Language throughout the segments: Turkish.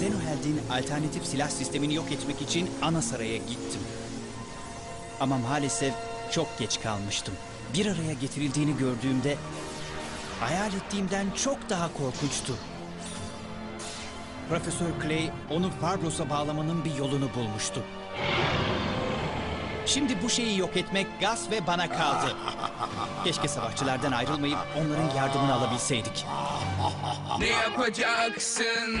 Zenoheld'in alternatif silah sistemini yok etmek için ana saraya gittim. Ama maalesef çok geç kalmıştım. Bir araya getirildiğini gördüğümde hayal ettiğimden çok daha korkunçtu. Profesör Clay onu Farbros'a bağlamanın bir yolunu bulmuştu. Şimdi bu şeyi yok etmek Gus ve bana kaldı. Keşke savaşçılardan ayrılmayıp onların yardımını alabilseydik. Ne yapacaksın?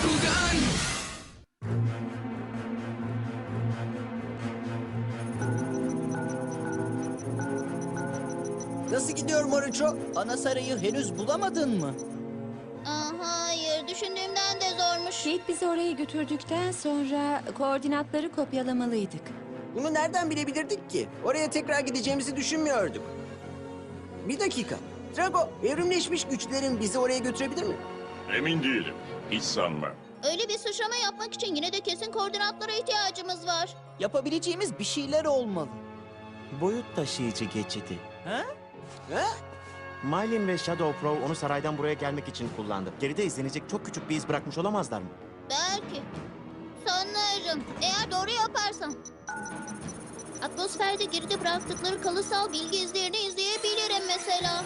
Nasıl gidiyor Moruço? Ana sarayı henüz bulamadın mı? Aa, hayır, düşündüğümden de zormuş. Kate bizi oraya götürdükten sonra koordinatları kopyalamalıydık. Bunu nereden bilebilirdik ki? Oraya tekrar gideceğimizi düşünmüyorduk. Bir dakika. Drago, evrimleşmiş güçlerin bizi oraya götürebilir mi? Emin değilim. Hiç sanmam. Öyle bir sıçrama yapmak için yine de kesin koordinatlara ihtiyacımız var. Yapabileceğimiz bir şeyler olmalı. Boyut taşıyıcı geçidi. Ha? Ha? Mylin ve Shadow Pro onu saraydan buraya gelmek için kullandı. Geride izlenecek çok küçük bir iz bırakmış olamazlar mı? Belki. Sanırım. Eğer doğru yaparsam. Atmosferde geride bıraktıkları kalıtsal bilgi izlerini izleyebilirim mesela.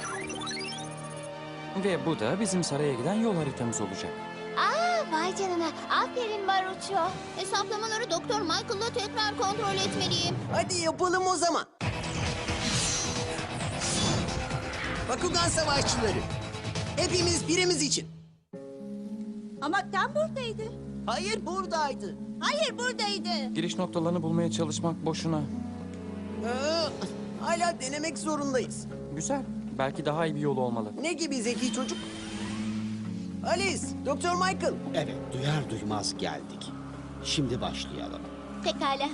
Ve bu da bizim saraya giden yol haritamız olacak. Aa, vay canına. Aferin Maruço. Hesaplamaları Doktor Michael'la tekrar kontrol etmeliyim. Hadi yapalım o zaman. Bakugan savaşçıları. Hepimiz birimiz için. Ama tam buradaydı. Hayır buradaydı. Hayır buradaydı. Giriş noktalarını bulmaya çalışmak boşuna. Aa, hala denemek zorundayız. Güzel. Belki daha iyi bir yol olmalı. Ne gibi zeki çocuk? Alice, Doktor Michael. Evet, duyar duymaz geldik. Şimdi başlayalım. Pekala.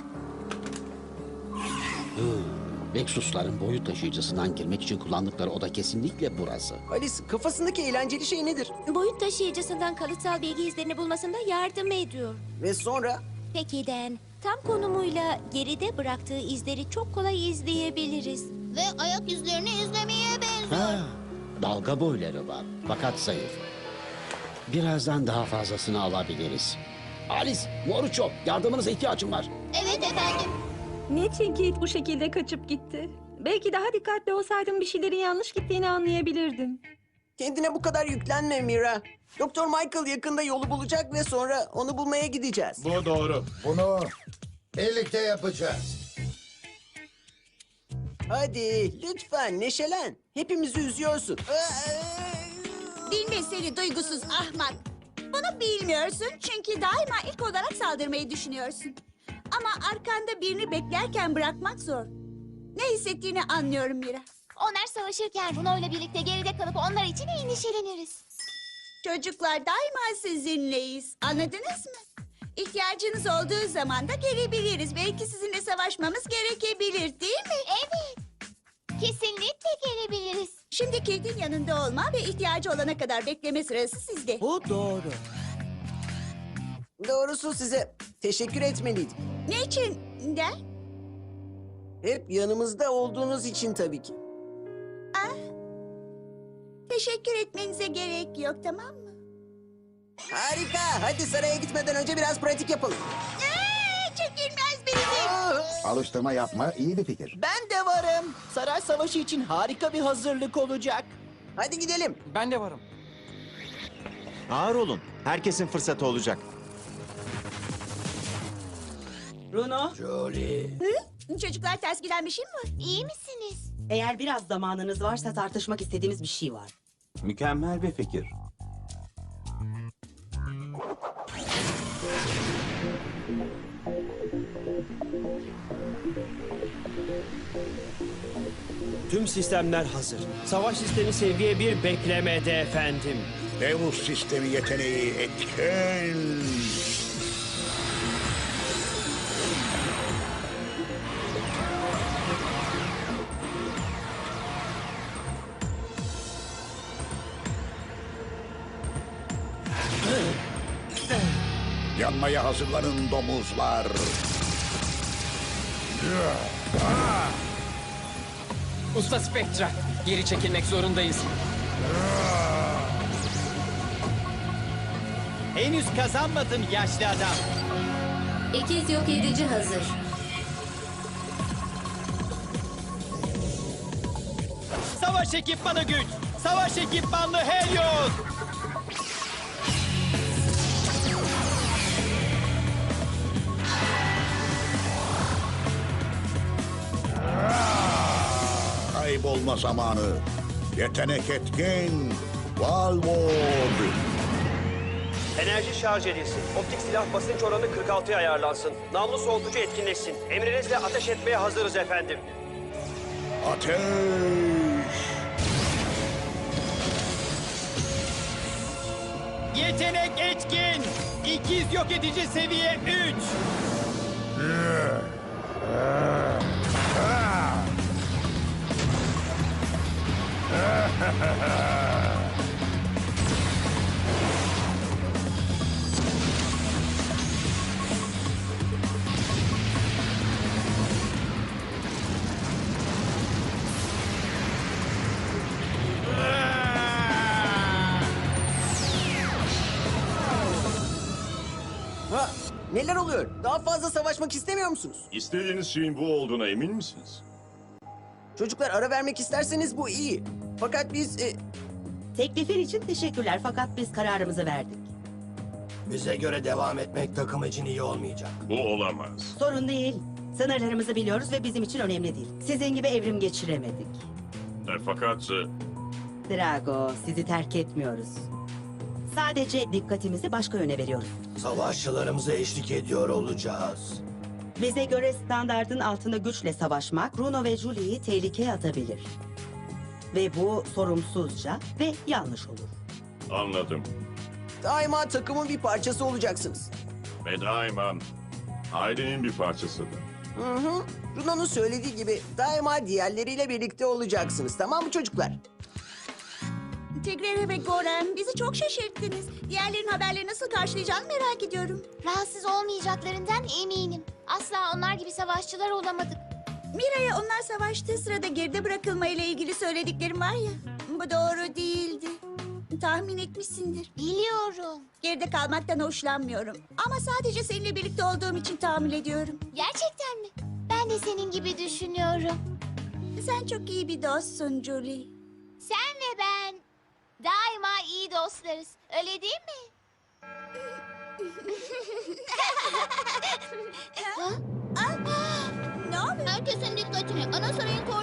Vexusların boyut taşıyıcısından girmek için kullandıkları oda kesinlikle burası. Alice, kafasındaki eğlenceli şey nedir? Boyut taşıyıcısından kalıtsal bilgi izlerini bulmasında yardım ediyor. Ve sonra Peki Den, tam konumuyla geride bıraktığı izleri çok kolay izleyebiliriz. Ve ayak izlerini izlemeye benziyor. Ha, dalga boyları var fakat zayıf. Birazdan daha fazlasını alabiliriz. Alice, Moruço, yardımınıza ihtiyacım var. Evet efendim. Niçin Kate bu şekilde kaçıp gitti? Belki daha dikkatli olsaydım bir şeylerin yanlış gittiğini anlayabilirdim. kendine bu kadar yüklenme Mira. Doktor Michael yakında yolu bulacak ve sonra onu bulmaya gideceğiz. Bu doğru. Bunu birlikte yapacağız. Hadi lütfen neşelen. Hepimizi üzüyorsun. Bilme seni duygusuz ahmak. Bunu bilmiyorsun çünkü daima ilk olarak saldırmayı düşünüyorsun. Ama arkanda birini beklerken bırakmak zor. Ne hissettiğini anlıyorum Mira. Onlar savaşırken Runo'yla birlikte geride kalıp onlar için endişeleniriz. Çocuklar daima sizinleyiz. Anladınız mı? İhtiyacınız olduğu zaman da gelebiliriz. Belki sizinle savaşmamız gerekebilir değil mi? Evet. Kesinlikle gelebiliriz. Şimdi Kate'in yanında olma ve ihtiyacı olana kadar bekleme sırası sizde. Bu doğru. Doğrusu size teşekkür etmeliydim. Ne için de? Hep yanımızda olduğunuz için tabii ki. Teşekkür etmenize gerek yok tamam mı? Harika. Hadi saraya gitmeden önce biraz pratik yapalım. Ee, çekilmez birisi. Alıştırma yapma iyi bir fikir. Ben de varım. Saray savaşı için harika bir hazırlık olacak. Hadi gidelim. Ben de varım. Ağır olun. Herkesin fırsatı olacak. Bruno, Çocuklar ters giden bir şey mi var? İyi misiniz? eğer biraz zamanınız varsa tartışmak istediğimiz bir şey var. Mükemmel bir fikir. Tüm sistemler hazır. Savaş sistemi seviye bir beklemede efendim. Devus sistemi yeteneği etkin. Hazırlanın domuzlar. Usta Spectra, geri çekilmek zorundayız. Henüz kazanmadın yaşlı adam. İkiz yok edici hazır. Savaş ekipmanı güç. Savaş ekipmanlı Helios. Kaybolma zamanı. Yetenek etkin. Valvord. Enerji şarj edilsin. Optik silah basınç oranı 46'ya ayarlansın. Namlu soğutucu etkinleşsin. Emrinizle ateş etmeye hazırız efendim. Ateş. Yetenek etkin. İkiz yok edici seviye 3. Ha, neler oluyor? Daha fazla savaşmak istemiyor musunuz? İstediğiniz şeyin bu olduğuna emin misiniz? Çocuklar ara vermek isterseniz bu iyi. Fakat biz... e, Teklifin için teşekkürler fakat biz kararımızı verdik. Bize göre devam etmek takım için iyi olmayacak. Bu olamaz. Sorun değil. Sınırlarımızı biliyoruz ve bizim için önemli değil. Sizin gibi evrim geçiremedik. E, fakat e, Drago, sizi terk etmiyoruz. Sadece dikkatimizi başka yöne veriyoruz. Savaşçılarımıza eşlik ediyor olacağız. Bize göre standardın altında güçle savaşmak Bruno ve Julie'yi tehlikeye atabilir. Ve bu sorumsuzca ve yanlış olur. anladım. daima takımın bir parçası olacaksınız. Ve daima ailenin bir parçasıdır. Hı hı. Runa'nın söylediği gibi daima diğerleriyle birlikte olacaksınız. Tamam mı çocuklar? Tigrera ve Goren bizi çok şaşırttınız. Diğerlerin haberleri nasıl karşılayacağını merak ediyorum. Rahatsız olmayacaklarından eminim. Asla onlar gibi savaşçılar olamadık. Mira'ya onlar savaştığı sırada geride bırakılma ile ilgili söylediklerim var ya. Bu doğru değildi. Tahmin etmişsindir. Biliyorum. Geride kalmaktan hoşlanmıyorum. Ama sadece seninle birlikte olduğum için tahammül ediyorum. Gerçekten mi? Ben de senin gibi düşünüyorum. Sen çok iyi bir dostsun Julie. Sen ve ben iyi dostlarız. Öyle değil mi? Ne oluyor? Herkesin dikkatini. Ana sarayın koordinatlarına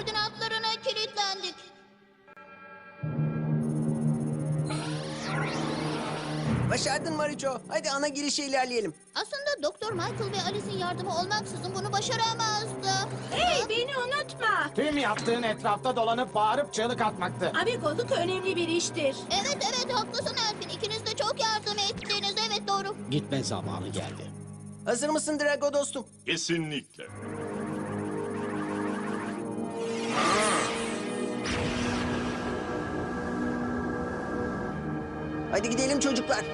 Başardın Maricho. Hadi ana girişe ilerleyelim. Aslında Doktor Michael ve Alice'in yardımı olmaksızın bunu başaramazdı. Hey beni unutma. Tüm yaptığın etrafta dolanıp bağırıp çığlık atmaktı. Abikoluk önemli bir iştir. Evet evet haklısın Elfin. İkiniz de çok yardım ettiniz. Evet doğru. Gitme zamanı geldi. Hazır mısın Drago dostum? Kesinlikle. Hadi gidelim çocuklar.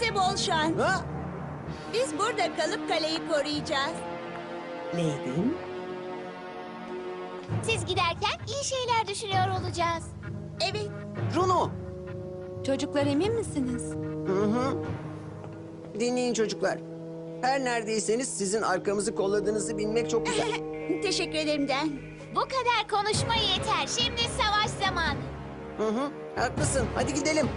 Size bol şans. Ha? Biz burada kalıp kaleyi koruyacağız. Lady'm, Siz giderken iyi şeyler düşünüyor olacağız. Evet. Runo. Çocuklar emin misiniz? Hı hı. Dinleyin çocuklar. Her neredeyseniz sizin arkamızı kolladığınızı bilmek çok güzel. Teşekkür ederim Den. Bu kadar konuşma yeter. Şimdi savaş zamanı. Hı hı. Haklısın. Hadi gidelim.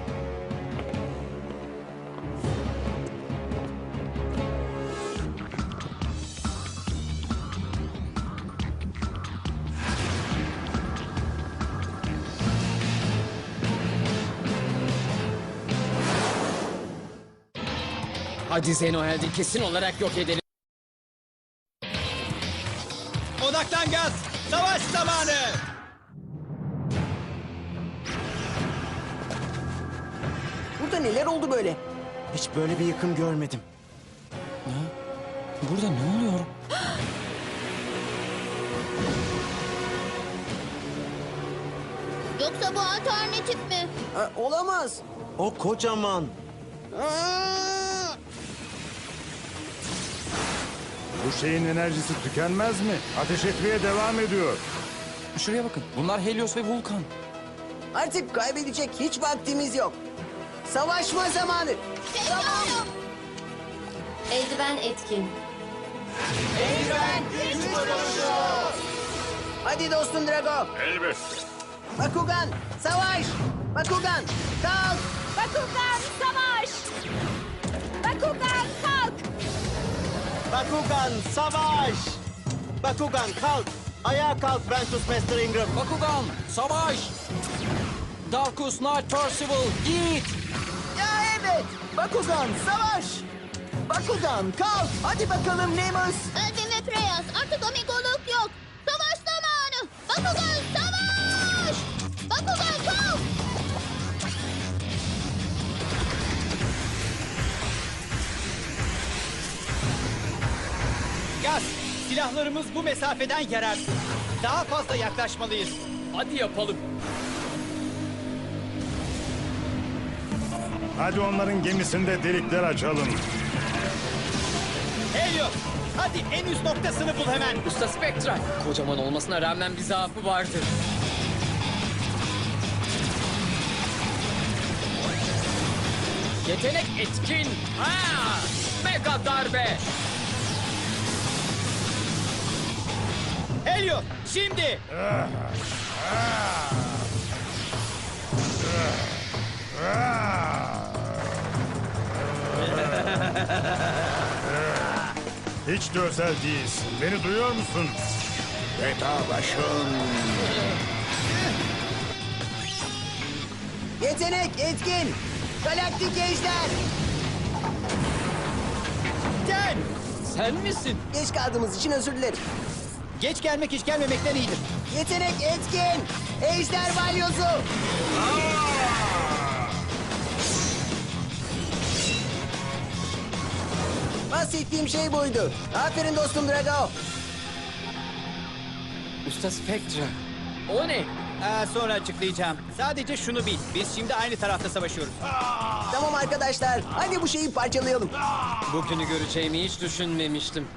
Hadi Zenohel'de kesin olarak yok edelim. Odaklan gaz. Savaş zamanı. Burada neler oldu böyle? Hiç böyle bir yıkım görmedim. Burada ne oluyor? Yoksa bu alternatif mi? Ha, olamaz. O kocaman. Aa! Bu şeyin enerjisi tükenmez mi? Ateş etmeye devam ediyor. Şuraya bakın. Bunlar Helios ve Vulkan. Artık kaybedecek hiç vaktimiz yok. Savaşma zamanı. Tamam. Eldiven etkin. Hadi dostum Drago. Elbette. Bakugan, savaş. Bakugan, kalk. Bakugan savaş! Bakugan savaş! Bakugan kalk! Ayağa kalk Ventus Master Ingram. Bakugan, savaş! Darkus Knight Percival, git! Ya evet. Bakugan, savaş. Bakugan, kalk. Hadi bakalım Nemus. Ve Freyas artık amigoluk silahlarımız bu mesafeden yararsız. Daha fazla yaklaşmalıyız. Hadi yapalım. Hadi onların gemisinde delikler açalım. Helios, hadi en üst noktasını bul hemen. Usta Spectra. Kocaman olmasına rağmen bir zaafı vardır. Yetenek etkin. Ha! Mega darbe. Helios, şimdi. Hiç de özel değilsin. Beni duyuyor musun? Beta başın. Yetenek, etkin. Galaktik ejder. Gel. Sen misin? Geç kaldığımız için özür dilerim. Geç gelmek hiç gelmemekten iyidir. Yetenek, etkin. Ejder balyozu. Bahsettiğim şey buydu. Aferin dostum Drago. Usta Spectra. O ne? Ee, sonra açıklayacağım. Sadece şunu bil. Biz şimdi aynı tarafta savaşıyoruz. Tamam arkadaşlar. Hadi bu şeyi parçalayalım. Bugünü göreceğimi hiç düşünmemiştim.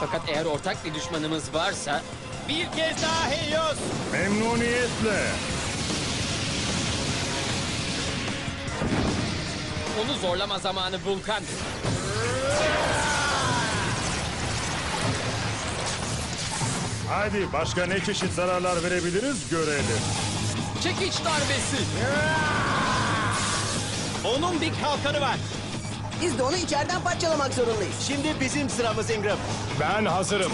Fakat eğer ortak bir düşmanımız varsa Bir kez daha Helios. Memnuniyetle. onu zorlama zamanı Vulkan. Hadi başka ne çeşit zararlar verebiliriz görelim. Çekiç darbesi. Onun bir kalkanı var. Biz de onu içeriden parçalamak zorundayız. Şimdi bizim sıramız Ingram. Ben hazırım.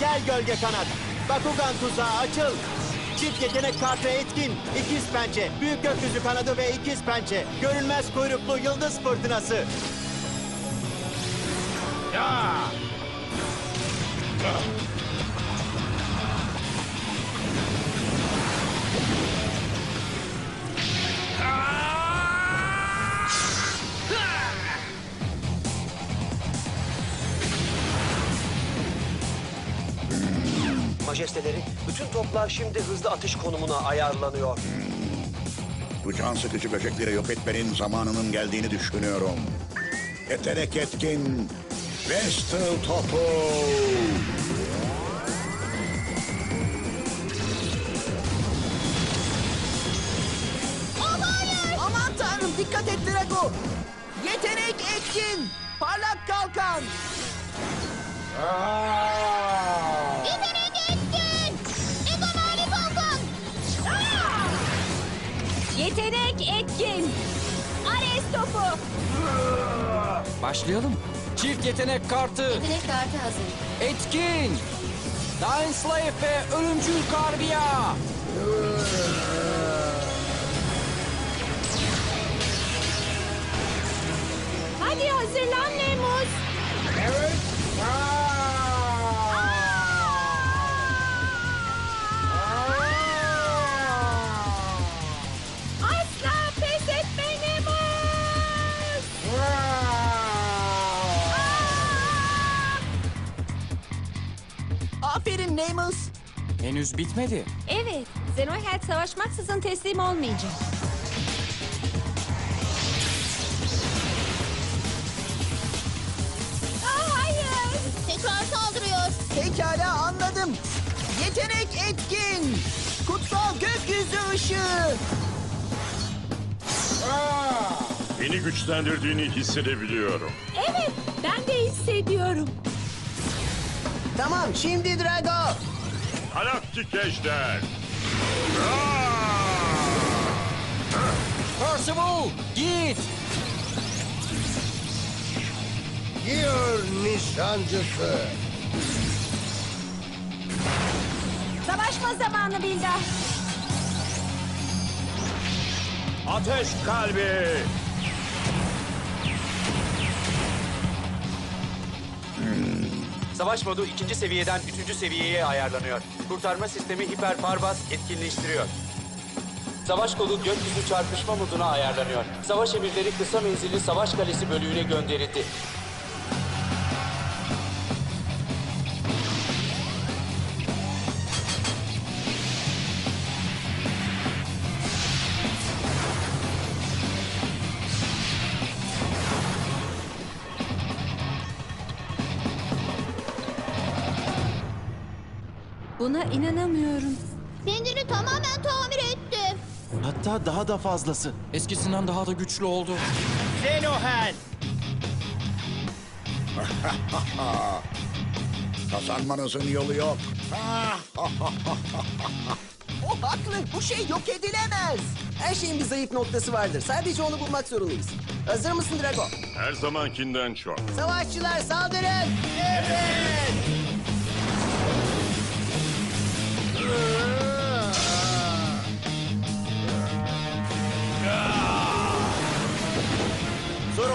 Gel gölge kanat. Bakugan tuzağı açıl. Çift yetenek kartı etkin. İkiz pençe, büyük gökyüzü kanadı ve ikiz pençe. Görünmez kuyruklu yıldız fırtınası. Majesteleri, bütün toplar şimdi hızlı atış konumuna ayarlanıyor. Bu can sıkıcı böcekleri yok etmenin zamanının geldiğini düşünüyorum. Yetenek etkin. Vestal topu. Aman tanrım dikkat et Drago. Yetenek, etkin. Parlak kalkan. Yetenek topu! Başlayalım. Çift yetenek kartı, Yetenek kartı hazır. etkin! Dying Slave ve Ölümcül Karbiya! Hadi hazırlan Lemus! Asla Henüz bitmedi. Evet, Zenoheld savaşmaksızın teslim olmayacak. Aa, hayır! Pekala anladım. Yetenek etkin. Kutsal gökyüzü ışığı. Beni güçlendirdiğini hissedebiliyorum. Evet, ben de hissediyorum. Tamam şimdi Drago. Galaktik ejder. Percival git. Gir nişancısı. Savaşma zamanı Bilda. Ateş kalbi. Savaş modu ikinci seviyeden üçüncü seviyeye ayarlanıyor. Kurtarma sistemi hiper parbas etkinleştiriyor. Savaş kolu gökyüzü çarpışma moduna ayarlanıyor. Savaş emirleri kısa menzilli savaş kalesi bölüğüne gönderildi. İnanamıyorum. Kendini tamamen tamir etti. Hatta daha da fazlası. Eskisinden daha da güçlü oldu. Zenohel. Kazanmanızın yolu yok. O haklı. Bu şey yok edilemez. Her şeyin bir zayıf noktası vardır. Sadece onu bulmak zorundayız. Hazır mısın Drago? Her zamankinden çok. Savaşçılar saldırın. Evet.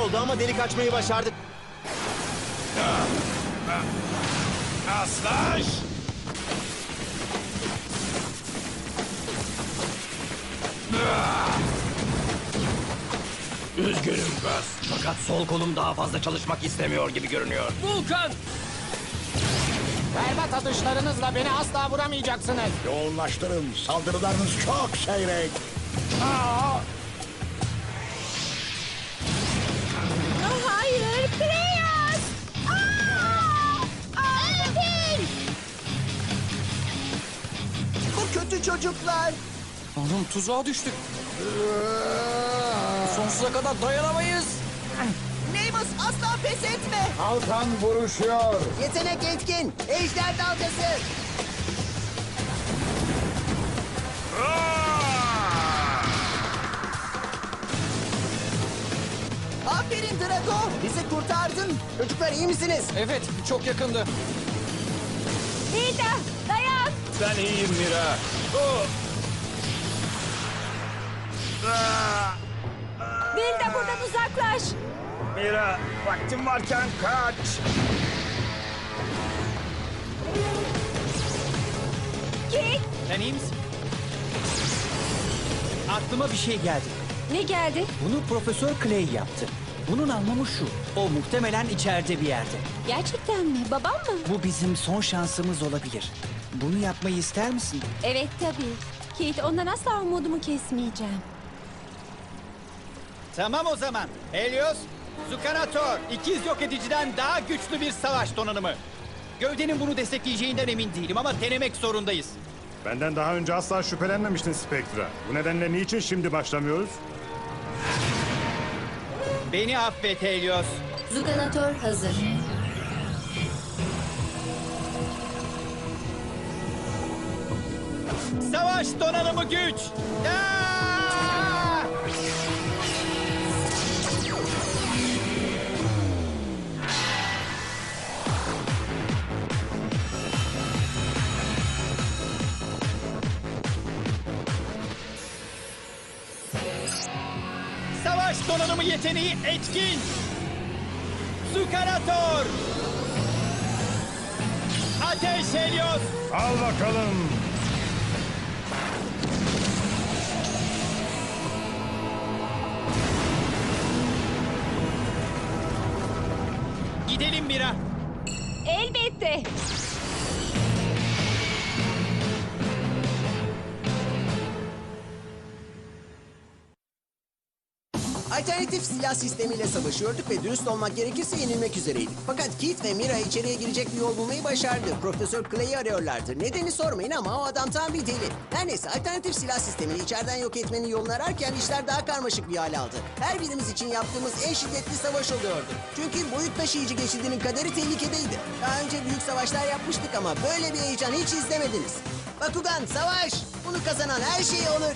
Oldu ama delik açmayı başardık. Aslaş. Üzgünüm Gus. Fakat sol kolum daha fazla çalışmak istemiyor gibi görünüyor. Vulkan! Berbat atışlarınızla beni asla vuramayacaksınız. Yoğunlaştırın. Saldırılarınız çok seyrek. hayır, çocuklar. Oğlum tuzağa düştük. Sonsuza kadar dayanamayız. Neymos asla pes etme. Kalkan vuruşuyor. Yetenek etkin. Ejder dalgası. Aferin Drago. Bizi kurtardın. Çocuklar iyi misiniz? Evet, çok yakındı. Dayan! Ben iyiyim Mira. Bilda buradan uzaklaş. Mira, vaktim varken kaç. Git! Sen iyi misin? Aklıma bir şey geldi. Ne geldi? Bunu Profesör Clay yaptı. Bunun anlamı şu. O muhtemelen içeride bir yerde. Gerçekten mi? Babam mı? Bu bizim son şansımız olabilir. Bunu yapmayı ister misin? Evet tabii. Kate ondan asla umudumu kesmeyeceğim. Tamam o zaman. Helios, Zukanator, ikiz yok ediciden daha güçlü bir savaş donanımı. Gövdenin bunu destekleyeceğinden emin değilim ama denemek zorundayız. Benden daha önce asla şüphelenmemiştin Spectra. Bu nedenle niçin şimdi başlamıyoruz? Beni affet Helios. Zukanator hazır. Savaş donanımı güç. Savaş donanımı yeteneği etkin. Zukanator. Ateş Helios. Al bakalım. Mira. Elbette. Alternatif silah sistemiyle savaşıyorduk ve dürüst olmak gerekirse yenilmek üzereydik. Fakat Keith ve Mira içeriye girecek bir yol bulmayı başardı. Profesör Clay'i arıyorlardı. Nedeni sormayın ama o adam tam bir deli. Her neyse alternatif silah sistemini içeriden yok etmenin yolunu ararken işler daha karmaşık bir hale aldı. Her birimiz için yaptığımız en şiddetli savaş oluyordu. Çünkü boyut taşıyıcı geçidinin kaderi tehlikedeydi. Daha önce büyük savaşlar yapmıştık ama böyle bir heyecan hiç izlemediniz. Bakugan savaş! Bunu kazanan her şey olur.